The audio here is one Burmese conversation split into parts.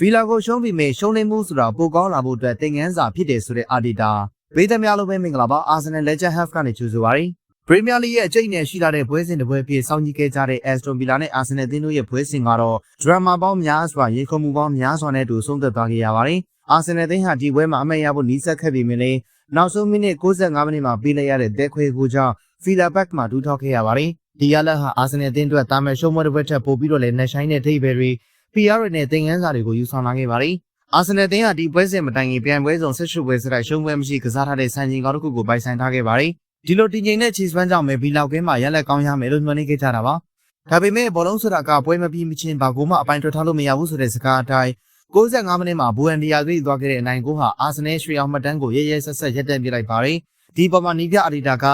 ဖီလာကိုရှုံးပြီးမေရှုံးနေမှုဆိုတာပိုကောင်းလာဖို့အတွက်သင်ခန်းစာဖြစ်တယ်ဆိုတဲ့အာဒီတာပေးသမျှလိုပဲမင်္ဂလာပါအာဆင်နယ်လက်ချက်ဟက်ဖ်ကနေကြိုဆိုပါရစေပရီးမီးယားလိရဲ့အကျိတ်နဲ့ရှိလာတဲ့ပွဲစဉ်တစ်ပွဲဖြစ်စောင့်ကြည့်ခဲ့ကြတဲ့အက်စတိုဗီလာနဲ့အာဆင်နယ်အသင်းတို့ရဲ့ပွဲစဉ်ကတော့ဒရမာပေါင်းများစွာရေခုံမှုပေါင်းများစွာနဲ့တူဆုံးသက်သွားခဲ့ရပါတယ်အာဆင်နယ်အသင်းဟာဒီပွဲမှာအမှတ်ရဖို့နီးစပ်ခဲ့ပေမယ့်လည်းနောက်ဆုံးမိနစ်65မိနစ်မှာပေးလိုက်ရတဲ့တဲခွေကိုကြောင့်ဖီလာဘက်မှာဒူးထောက်ခဲ့ရပါတယ်ဒီရလက်ဟာအာဆင်နယ်အသင်းအတွက်တာမန်ရှုံးပွဲတစ်ပွဲထက်ပိုပြီးတော့လည်းနှဆိုင်တဲ့ထိပ်ပဲတွေ PR နဲ့သင်ခန်းစာတွေကိုယူဆောင်လာခဲ့ပါတယ်အာဆင်နယ်အသင်းဟာဒီပွဲစဉ်မတိုင်ခင်ပြန်ပွဲဆောင်ဆက်ရှုပ်ပွဲစတိုက်ရှုံးပွဲမရှိကစားထားတဲ့စံချိန်ကောင်းတစ်ခုကိုပိုင်ဆိုင်ထားခဲ့ပါတယ်ဒီလိုတင်ချိန်နဲ့ချီစပန်းကြောင့်ပဲဘီလောက်ကင်းမှာရက်လက်ကောင်းရမယ်လို့ညွှန်နေခဲ့ကြတာပါဒါပေမဲ့ဘောလုံးဆိုတာကပွဲမပြီးမချင်းဘာကိုမှအပိုင်ထွက်ထားလို့မရဘူးဆိုတဲ့စကားအတိုင်း65မိနစ်မှာဘူအန်ဒီယာသွေးသွားခဲ့တဲ့အနိုင်ကိုဟာအာဆင်နယ်ရွှေအောင်မှတ်တမ်းကိုရဲရဲဆက်ဆက်ရက်တန့်ပြလိုက်ပါတယ်ဒီပေါ်မှာနီးပြအဒီတာက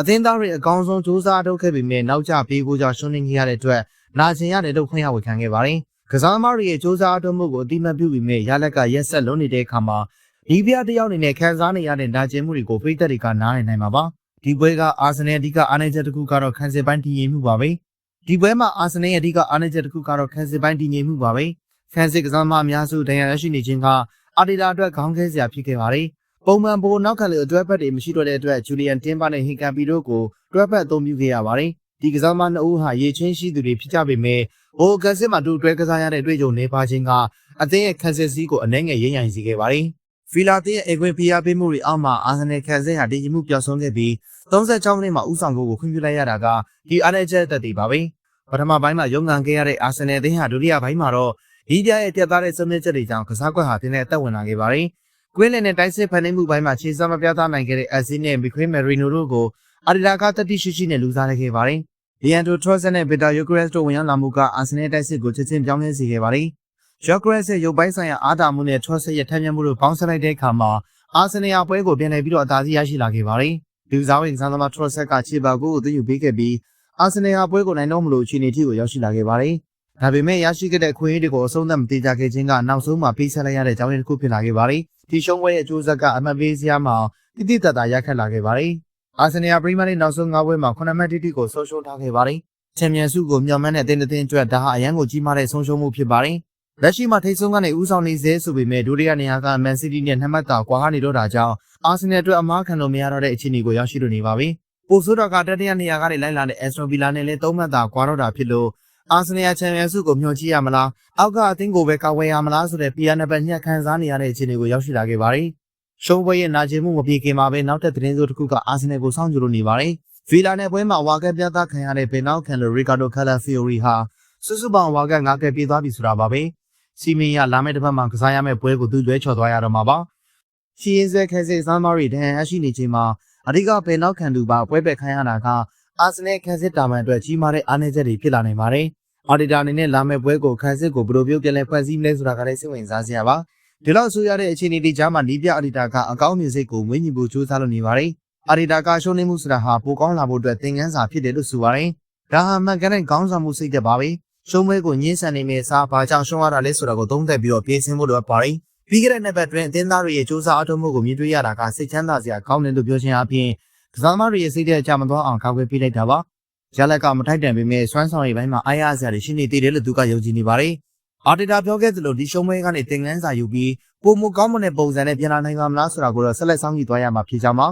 အသင်းသားတွေအကောင်းဆုံးစူးစမ်းထုတ်ခဲ့ပေမဲ့နောက်ကျပြေးဖို့ကြောင့်ရှုံးနေခဲ့ရတဲ့အတွက်နာကျင်ရတယ်လို့ခွင့်ရဝေခံခဲ့ပါတယ် ကစားသမားတွေရဲ့စူးစမ်းထုတ်မှုကိုအတိမတ်ပြုပြီးမြဲရလက်ကရက်ဆက်လုံးနေတဲ့အခါမှာဒီပြတယောက်အနေနဲ့ခံစားနေရတဲ့နာကျင်မှုတွေကိုပိတ်သက်တွေကနားနေနိုင်မှာပါဒီပွဲကအာဆင်နယ်အဓိကအားနည်းချက်တစ်ခုကတော့ခံစစ်ပိုင်းတည်ငြိမ်မှုပါပဲဒီပွဲမှာအာဆင်နယ်ရဲ့အဓိကအားနည်းချက်တစ်ခုကတော့ခံစစ်ပိုင်းတည်ငြိမ်မှုပါပဲခံစစ်ကစားသမားအများစုတရားရရှိနေခြင်းကအာဒီတာအတွက်ခေါင်းခဲစရာဖြစ်ခဲ့ပါတယ်ပုံမှန်ဘိုနောက်ခံလေအတွဲဖက်တွေမရှိတော့တဲ့အတွက်ဂျူလီယန်တင်းပါနဲ့ဟင်ကန်ပီတို့ကိုတွဲဖက်အသုံးပြုခဲ့ရပါတယ် ဒီကစားသမားနှစ်ဦးဟာရေချင်းရှိသူတွေဖြစ်ကြပေမဲ့ဟိုကန်စစ်မှာတူတွဲကစားရတဲ့တွေ့ကြုံနေပါခြင်းကအသင်းရဲ့ခံစစ်စည်းကိုအနှဲငယ်ရိမ့်ရိုင်စေခဲ့ပါတယ်ဖီလာတင်းရဲ့အကွင်ဖီယာပေးမှုတွေအောက်မှာအာဆင်နယ်ခံစစ်ဟာတည်ငြိမ်မှုပျောက်ဆုံးခဲ့ပြီး36မိနစ်မှာဥဆောင်ကိုကိုခွင့်ပြုလိုက်ရတာကဒီအားနည်းချက်သက်တည်ပါပဲပထမပိုင်းမှာရုံးကန်ခဲ့ရတဲ့အာဆင်နယ်အသင်းဟာဒုတိယပိုင်းမှာတော့ဒီပြရဲ့ပြတ်သားတဲ့စုံမြင့်ချက်တွေကြောင့်ကစားကွက်ဟာတင်းနဲ့အသက်ဝင်လာခဲ့ပါတယ်ကွင်းလင်နဲ့တိုက်စစ်ဖန်နေမှုပိုင်းမှာခြေစမပြသနိုင်ခဲ့တဲ့အက်ဆီနဲ့မီခွေးမယ်ရီနိုတို့ကိုအာဒီတာကတတိရှိရှိနဲ့လူစားလိုက်ခဲ့ပါတယ် လီယန်ဒိုထရော့ဆန်နဲ့ဗီတာယိုဂရက်စ်တို့ဝင်ရောက်လာမှုကအာဆင်နယ်တိုက်စစ်ကိုချက်ချင်းပြောင်းလဲစေခဲ့ပါတယ်ယိုဂရက်စ်ရဲ့ရုပ်ပိုင်းဆိုင်ရာအားသာမှုနဲ့ထရော့ဆစ်ရဲ့ထမ်းမြမှုတို့ပေါင်းစပ်လိုက်တဲ့အခါမှာအာဆင်နယ်ပွဲကိုပြန်လည်ပြီးတော့အသာစီးရရှိလာခဲ့ပါတယ်လူစားဝင်ကစားသမားထရော့ဆက်ကခြေပါကိုသိယူပေးခဲ့ပြီးအာဆင်နယ်ပွဲကိုနိုင်တော့မလို့အခြေအနေထိကိုရောက်ရှိလာခဲ့ပါတယ်ဒါပေမဲ့ရရှိခဲ့တဲ့ခွင့်အရေးတွေကိုအဆုံးသတ်မတေးကြခဲ့ခြင်းကနောက်ဆုံးမှာပေးဆက်လိုက်ရတဲ့ကြောင်းရင်းတစ်ခုဖြစ်လာခဲ့ပါတယ်ဒီရှုံးပွဲရဲ့အကျိုးဆက်ကအမှတ်ပေးစရာမှာတိတိတတ်တာရခက်လာခဲ့ပါတယ်။ အာဆင်နယ်ပရီးမီးယားလိနောက်ဆုံး၅ပွဲမှာ9မှတ်တိတိကိုဆုံးရှုံးထားခဲ့ပါတယ်။ချန်ပီယံဆုကိုမျှော်မှန်းတဲ့အသင်းတစ်သင်းအတွက်ဒါဟာအရန်ကိုကြီးမားတဲ့ဆုံးရှုံးမှုဖြစ်ပါတယ်။လက်ရှိမှာထိတ်ဆုံးကနေဦးဆောင်နေစေဆိုပေမဲ့ဒုတိယနေရာကမန်စီးတီးနဲ့နှစ်မှတ်သာကွာဟနေတော့တာကြောင့်အာဆင်နယ်အတွက်အမားခံလို့မရတော့တဲ့အခြေအနေကိုရောက်ရှိလို့နေပါပြီ။ပိုဆိုးတော့ကတတိယနေရာကနေလိုက်လာတဲ့အက်စတိုဗီလာနဲ့လည်းသုံးမှတ်သာကွာတော့တာဖြစ်လို့အာဆင်နယ်ချန်ပီယံဆုကိုမျှော်ကြည့်ရမလားအောက်ကအသင်းကိုပဲကာဝယ်ရမလားဆိုတဲ့ပီယာနဘတ်ညှက်ခံစားနေရတဲ့အခြေအနေကိုရောက်ရှိလာခဲ့ပါတယ်။ ရှုံးပွဲရဲ့နာကျင်မှုမပြေခင်မှာပဲနောက်ထပ်သတင်းစိုးတစ်ခုကအာဆင်နယ်ကိုစောင့်ကြည့်လို့နေပါတယ်။ဗီလာနယ်ပွဲမှာဝါကက်ပြသခံရတဲ့ဘယ်နောက်ခံလို့ရီကာဒိုကာလာဖီယိုရီဟာစုစုပေါင်းဝါကက်၅ကက်ပြေးသွားပြီဆိုတာပါပဲ။စီမင်းရလာမယ့်တစ်ပတ်မှာကစားရမယ့်ပွဲကိုသူ့ကျွဲချော်သွားရတော့မှာပါ။ရှီရင်စက်ခဲစစ်စမ်းမာရီဒန်အရှိနေချိန်မှာအဓိကဘယ်နောက်ခံသူပါပွဲပက်ခိုင်းရတာကအာဆင်နယ်ခံစစ်တာမန်အတွက်ကြီးမားတဲ့အားနည်းချက်တွေဖြစ်လာနိုင်ပါတယ်။အော်ဒီတာအနေနဲ့လာမယ့်ပွဲကိုခံစစ်ကိုဘယ်လိုပြုတ်ပြန်လဲဖွဲ့စည်းမလဲဆိုတာကလည်းစိတ်ဝင်စားစရာပါ။ ဒီလောက်ဆိုရတဲ့အခြေအနေတွေကြားမှာနီးပြအဒီတာကအကောင်းမြင်စိတ်ကိုမွေးမြူဖို့ကြိုးစားလုပ်နေပါတယ်။အဒီတာကရှုံးနေမှုဆိုတာဟာပိုကောင်းလာဖို့အတွက်သင်ခန်းစာဖြစ်တယ်လို့ဆိုပါတယ်။ဒါဟာမှန်ကန်တဲ့ခေါင်းဆောင်မှုစိတ်သက်ပါပဲ။ရှုံးပွဲကိုညှင်းဆန်နေမယ့်စားဘာကြောင့်ရှုံးရတာလဲဆိုတာကိုသုံးသပ်ပြီးတော့ပြင်ဆင်ဖို့လိုအပ်ပါတယ်။ပြီးခဲ့တဲ့နှစ်ပတ်တွင်အသင်းသားတွေရဲ့စူးစမ်းအထောက်မှုကိုမြင်တွေ့ရတာကစိတ်ချမ်းသာစရာကောင်းတယ်လို့ပြောချင်အပြင်ကစားသမားတွေရဲ့စိတ်ထဲအကြမသွားအောင်ကာကွယ်ပေးလိုက်တာပါ။ရလက်ကမထိုက်တန်ပေမဲ့စွမ်းဆောင်ရည်ပိုင်းမှာအားရစရာတွေရှိနေသေးတယ်လို့သူကယုံကြည်နေပါတယ်။ အာတီတာပြောခဲ့သလိုဒီရှုံးပွဲကနေသင်ခန်းစာယူပြီးပုံမကောင်းမတဲ့ပုံစံနဲ့ပြန်လာနိုင်ပါမလားဆိုတာကိုတော့ဆက်လက်စောင့်ကြည့်သွားရမှာဖြစ်ကြောင်းပါ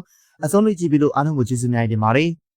အဆုံးလေးကြည့်ပြီးလို့အားလုံးကိုကျေးဇူးများတင်ပါတယ်။